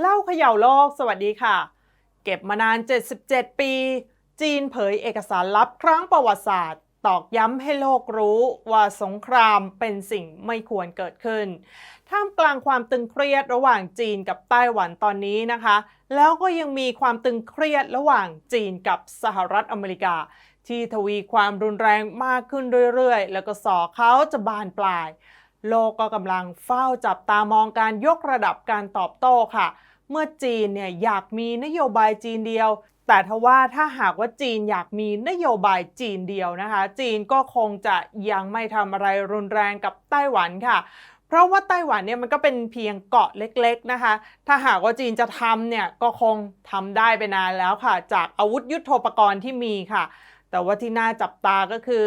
เล่าเขย่าโลก สวัสดีค่ะ เก็บมานาน 77 ปี จีนเผยเอกสารลับครั้งประวัติศาสตร์ ตอกย้ำให้โลกรู้ว่าสงครามเป็นสิ่งไม่ควรเกิดขึ้น ท่ามกลางความตึงเครียดระหว่างจีนกับไต้หวันตอนนี้นะคะ แล้วก็ยังมีความตึงเครียดระหว่างจีนกับสหรัฐอเมริกา ที่ทวีความรุนแรงมากขึ้นเรื่อยๆ แล้วก็สอเขาจะบานปลาย โลกก็กำลังเฝ้าจับตามองการยกระดับการตอบโต้ค่ะ เมื่อจีนเนี่ยอยากมีนโยบายจีนเดียว แต่ทว่าถ้าหากว่าจีนอยากมีนโยบายจีนเดียวนะคะ จีนก็คงจะยังไม่ทำอะไรรุนแรงกับไต้หวันค่ะเพราะว่าไต้หวันเนี่ยมันก็เป็นเพียงเกาะเล็กๆนะคะ ถ้าหากว่าจีนจะทำเนี่ยก็คงทำได้ไปนานแล้วค่ะ จากอาวุธยุโทโธปกรณ์ที่มีค่ะ แต่ว่าที่น่าจับตาก็คือ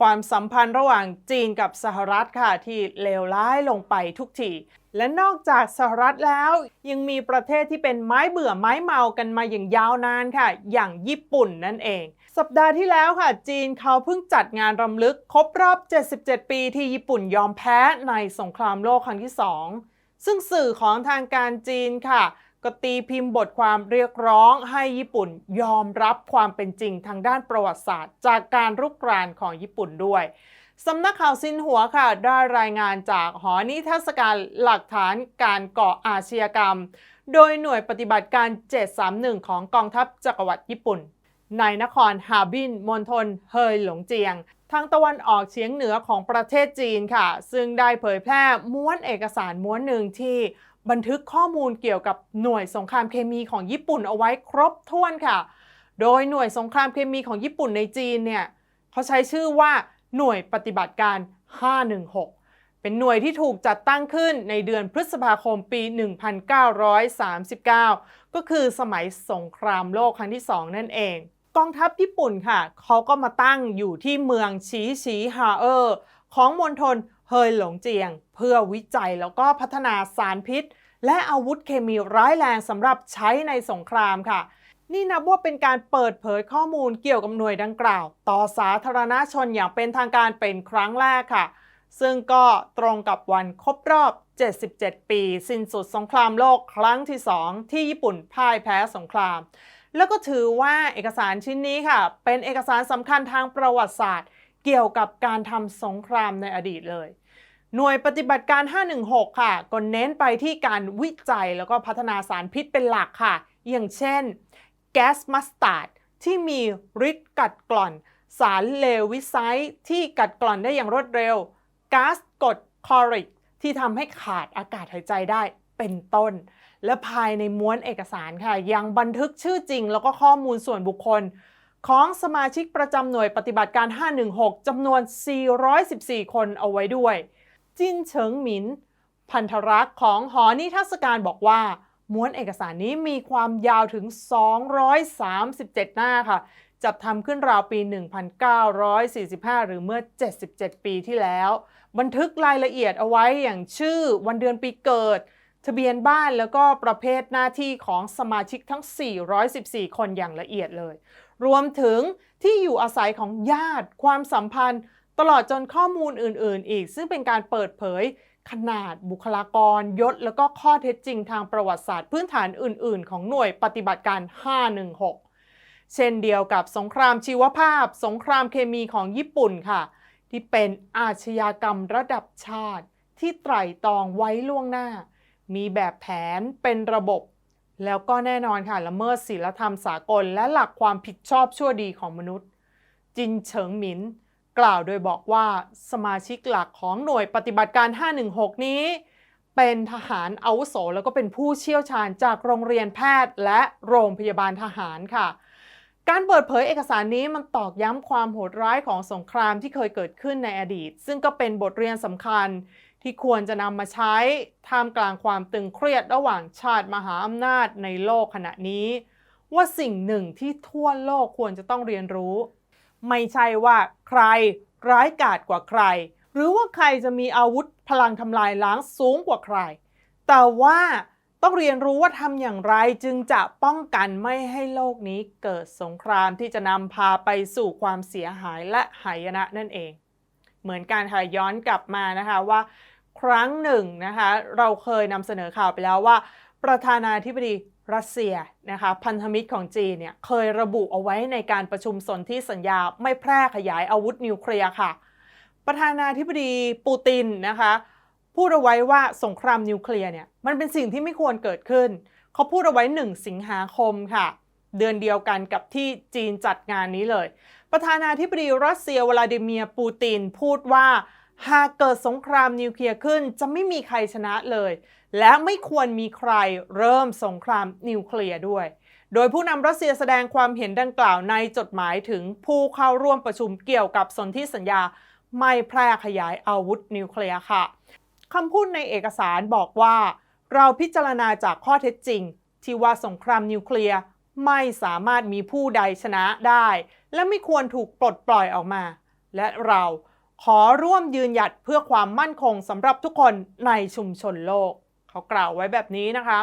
ความสัมพันธ์ระหว่างจีนกับสหรัฐค่ะที่เลวร้ายลงไปทุกที และนอกจากสหรัฐแล้วยังมีประเทศที่เป็นไม้เบื่อไม้เมากันมาอย่างยาวนานค่ะ อย่างญี่ปุ่นนั่นเอง สัปดาห์ที่แล้วค่ะ จีนเขาเพิ่งจัดงานรำลึกครบรอบ 77 ปีที่ญี่ปุ่นยอมแพ้ในสงครามโลกครั้งที่ 2 ซึ่งสื่อของทางการจีนค่ะ ก็ตีพิมพ์บทความเรียกร้องให้ญี่ปุ่นยอมรับความเป็นจริงทางด้านประวัติศาสตร์ จากการรุกรานของญี่ปุ่นด้วยสำนักข่าวซินหัวค่ะ ได้รายงานจากหอนิทรรศการหลักฐานการก่ออาชญากรรม โดยหน่วยปฏิบัติการ 731 ของกองทัพจักรวรรดิญี่ปุ่น ในนครฮาร์บินมณฑลเฮยหลงเจียงทางตะวันออกเฉียงเหนือของประเทศจีนค่ะ ซึ่งได้เผยแพร่ม้วนเอกสารม้วนหนึ่งที่ บันทึกข้อมูลเกี่ยวกับหน่วยสงครามเคมีของญี่ปุ่นเอาไว้ครบถ้วนค่ะ โดยหน่วยสงครามเคมีของญี่ปุ่นในจีนเนี่ยเขาใช้ชื่อว่าหน่วยปฏิบัติการ 516 เป็นหน่วยที่ถูกจัดตั้งขึ้นในเดือนพฤษภาคมปี 1939 ก็คือสมัยสงครามโลกครั้งที่ 2 นั่นเอง กองทัพญี่ปุ่นค่ะ เขาก็มาตั้งอยู่ที่เมืองชีชีฮาเออร์ของมณฑล เฮยหลงเจียง เพื่อวิจัยแล้วก็พัฒนาสารพิษ และอาวุธเคมีร้ายแรงสำหรับใช้ในสงครามค่ะ นี่นับว่าเป็นการเปิดเผยข้อมูลเกี่ยวกับหน่วยดังกล่าว ต่อสาธารณชนอย่างเป็นทางการเป็นครั้งแรกค่ะ ซึ่งก็ตรงกับวันครบรอบ 77 ปี สิ้นสุดสงครามโลกครั้งที่ 2 ที่ญี่ปุ่นพ่ายแพ้สงคราม แล้วก็ถือว่าเอกสารชิ้นนี้ค่ะ เป็นเอกสารสำคัญทางประวัติศาสตร์ เกี่ยวกับการทำสงครามในอดีตเลย หน่วยปฏิบัติการ 516 ค่ะ ก็เน้นไปที่การวิจัยแล้วก็พัฒนาสารพิษเป็นหลักค่ะ อย่างเช่น แก๊สมัสตาร์ดที่มีฤทธิ์กัดกร่อน สารเลวิไซต์ที่กัดกร่อนได้อย่างรวดเร็วก๊าซกรดคอริกที่ทำให้ขาดอากาศหายใจได้เป็นต้น และภายในม้วนเอกสารค่ะ ยังบันทึกชื่อจริง แล้วก็ข้อมูลส่วนบุคคล ของสมาชิกประจำหน่วยปฏิบัติการ 516จำนวน 414 คนเอาไว้ด้วย จินเฉิงหมิน พันธรักษ์ของหอนิทรรศการบอกว่า ม้วนเอกสารนี้มีความยาวถึง 237 หน้าค่ะ จัดทำขึ้นราวปี 1945 หรือเมื่อ 77 ปีที่แล้ว บันทึกรายละเอียดเอาไว้อย่างชื่อวันเดือนปีเกิดทะเบียนบ้านแล้วก็ประเภทหน้าที่ของสมาชิกทั้ง 414 คนอย่างละเอียดเลย รวมถึงที่อยู่อาศัยของญาติ ความสัมพันธ์ ตลอดจนข้อมูลอื่น ๆ อีก ซึ่งเป็นการเปิดเผยขนาดบุคลากรยศ แล้วก็ข้อเท็จจริงทางประวัติศาสตร์ พื้นฐานอื่น ๆ ของหน่วยปฏิบัติการ 516 เช่นเดียวกับสงครามชีวภาพ สงครามเคมีของญี่ปุ่นค่ะ ที่เป็นอาชญากรรมระดับชาติ ที่ไตร่ตรองไว้ล่วงหน้า มีแบบแผนเป็นระบบ แล้วก็แน่นอนค่ะละเมิดศีลธรรมสากล และหลักความผิดชอบชั่วดีของมนุษย์ จินเฉิงหมิน กล่าวโดยบอกว่าสมาชิกหลักของหน่วยปฏิบัติการ 516 นี้ เป็นทหารอาวุโสแล้วก็เป็นผู้เชี่ยวชาญจากโรงเรียนแพทย์และโรงพยาบาลทหารค่ะ การเปิดเผยเอกสารนี้มันตอกย้ำความโหดร้ายของสงครามที่เคยเกิดขึ้นในอดีต ซึ่งก็เป็นบทเรียนสำคัญที่ควรจะนำมาใช้ท่ามกลางความตึงเครียดระหว่างชาติมหาอำนาจในโลกขณะนี้ ว่าสิ่งหนึ่งที่ทั่วโลกควรจะต้องเรียนรู้ ไม่ใช่ว่าใครร้ายกาจกว่าใคร หรือว่าใครจะมีอาวุธพลังทำลายล้างสูงกว่าใคร แต่ว่าต้องเรียนรู้ว่าทำอย่างไรจึงจะป้องกันไม่ให้โลกนี้เกิดสงครามที่จะนำพาไปสู่ความเสียหายและหายนะนั่นเอง เหมือนการค่ะย้อนกลับมานะคะว่าครั้งหนึ่งนะคะเราเคยนำเสนอข่าวไปแล้วว่า ประธานาธิบดี รัสเซียนะคะพันธมิตรของจีนเนี่ยเคยระบุเอาไว้ในการประชุมสนธิสัญญาไม่แพร่ขยายอาวุธนิวเคลียร์ค่ะ ประธานาธิบดีปูตินนะคะพูดเอาไว้ว่าสงครามนิวเคลียร์เนี่ยมันเป็นสิ่งที่ไม่ควรเกิดขึ้น เขาพูดเอาไว้ 1 สิงหาคมค่ะ เดือนเดียวกันกับที่จีนจัดงานนี้เลย ประธานาธิบดีรัสเซียวลาดิเมียร์ปูตินพูดว่าหากเกิดสงครามนิวเคลียร์ขึ้นจะไม่มีใครชนะเลย และไม่ควรมีใครเริ่มสงครามนิวเคลียร์ด้วย โดยผู้นำรัสเซียแสดงความเห็นดังกล่าวในจดหมายถึงผู้เข้าร่วมประชุมเกี่ยวกับสนธิสัญญาไม่แพร่ขยายอาวุธนิวเคลียร์ค่ะคำพูดในเอกสารบอกว่า เราพิจารณาจากข้อเท็จจริง ที่ว่าสงครามนิวเคลียร์ไม่สามารถมีผู้ใดชนะได้ และไม่ควรถูกปลดปล่อยออกมา และเราขอร่วมยืนหยัดเพื่อความมั่นคงสำหรับทุกคนในชุมชนโลก เขากล่าวไว้แบบนี้นะคะ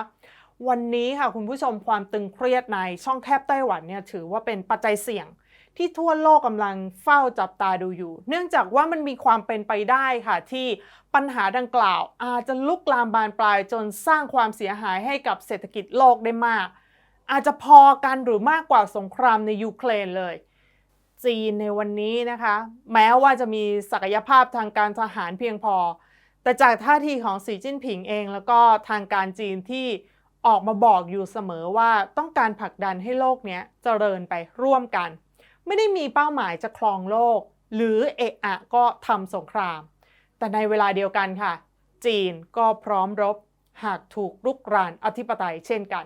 วันนี้ค่ะคุณผู้ชมความตึงเครียดในช่องแคบไต้หวันเนี่ยถือว่าเป็นปัจจัยเสี่ยงที่ทั่วโลกกำลังเฝ้าจับตาดูอยู่ เนื่องจากว่ามันมีความเป็นไปได้ค่ะ ที่ปัญหาดังกล่าว อาจจะลุกลามบานปลายจนสร้างความเสียหายให้กับเศรษฐกิจโลกได้มาก อาจจะพอกันหรือมากกว่าสงครามในยูเครนเลย จีนในวันนี้นะคะ แม้ว่าจะมีศักยภาพทางการทหารเพียงพอ แต่จากท่าทีของสีจิ้นผิงเอง แล้วก็ทางการจีนที่ออกมาบอกอยู่เสมอว่าต้องการผลักดันให้โลกนี้เจริญไปร่วมกัน ไม่ได้มีเป้าหมายจะครองโลก หรือเอะอะก็ทำสงคราม แต่ในเวลาเดียวกันค่ะ จีนก็พร้อมรบหากถูกลุกรานอธิปไตยเช่นกัน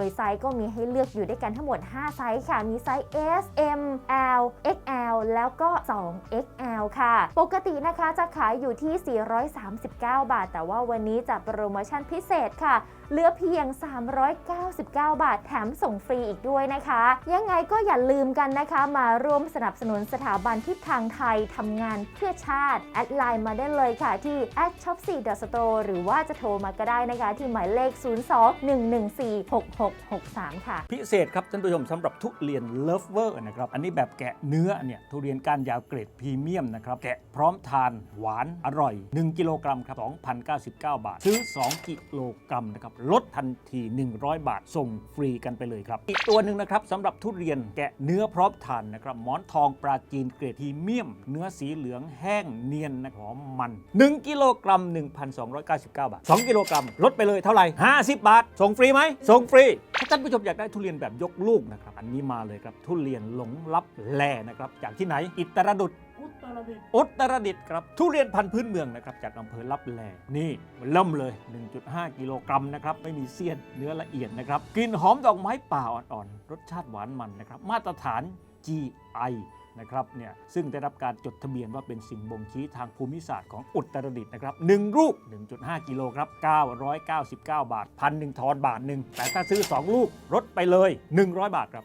ยไซส์ก็มีให้เลือกอยู่ด้วยกันทั้งหมด 5 ไซส์ค่ะ มีไซส์ S M L XL แล้วก็ 2XL ค่ะ ปกตินะคะจะขายอยู่ที่ 439 บาท แต่ว่าวันนี้จัดโปรโมชั่นพิเศษค่ะเหลือเพียง 399 บาท แถมส่งฟรีอีกด้วยนะคะ ยังไงก็อย่าลืมกันนะคะ มาร่วมสนับสนุนสถาบันทิศทางไทยทำงานเพื่อชาติ แอดไลน์มาได้เลยค่ะที่ shop 4 store หรือว่าจะโทรมาก็ได้นะคะ ที่หมายเลข663 ค่ะ พิเศษครับท่านผู้ชมสำหรับทุเรียนเลิฟเวอร์นะครับ อันนี้แบบแกะเนื้อเนี่ยทุเรียนก้านยาวเกรดพรีเมียมนะครับ แกะพร้อมทานหวานอร่อย 1 กิโลกรัมครับ 2,099 บาท ซื้อ 2 กิโลกรัมนะครับ ลดทันที 100 บาท ส่งฟรีกันไปเลยครับ อีกตัวหนึ่งนะครับสำหรับทุเรียนแกะเนื้อพร้อมทานนะครับหมอนทองปลาจีนเกรดพรีเมียม เนื้อสีเหลืองแห้งเนียนนะหอมมัน 1 กิโลกรัม 1,299 บาท 2 กิโลกรัมลดไปเลยเท่าไหร่ 50 บาท ส่งฟรีไหม ส่งฟรีถ้าท่านผู้ชมอยากได้ทุเรียนแบบยกลูกนะครับอันนี้มาเลยครับทุเรียนหลงลับแลนะครับจากที่ไหนอิตรดุษอุตรดิตถ์ครับทุเรียนพันธุ์พื้นเมืองนะครับจากอำเภอลับแลนี่มันเริ่มเลย 1.5 กิโลกรัมนะครับไม่มีเสี้ยนเนื้อละเอียดนะครับกลิ่นหอมดอกไม้ป่าอ่อนๆรสชาติหวานมันนะครับมาตรฐาน GI นะครับเนี่ยซึ่งได้รับการจดทะเบียนว่าเป็นสิ่งบ่งชี้ทางภูมิศาสตร์ของอุตรดิตถ์นะครับ1รูป 1.5 กิโลครับ 999 บาทพันหนึ่งทอนบาทหนึ่งแต่ถ้าซื้อ 2 ลูกลดไปเลย 100 บาทครับ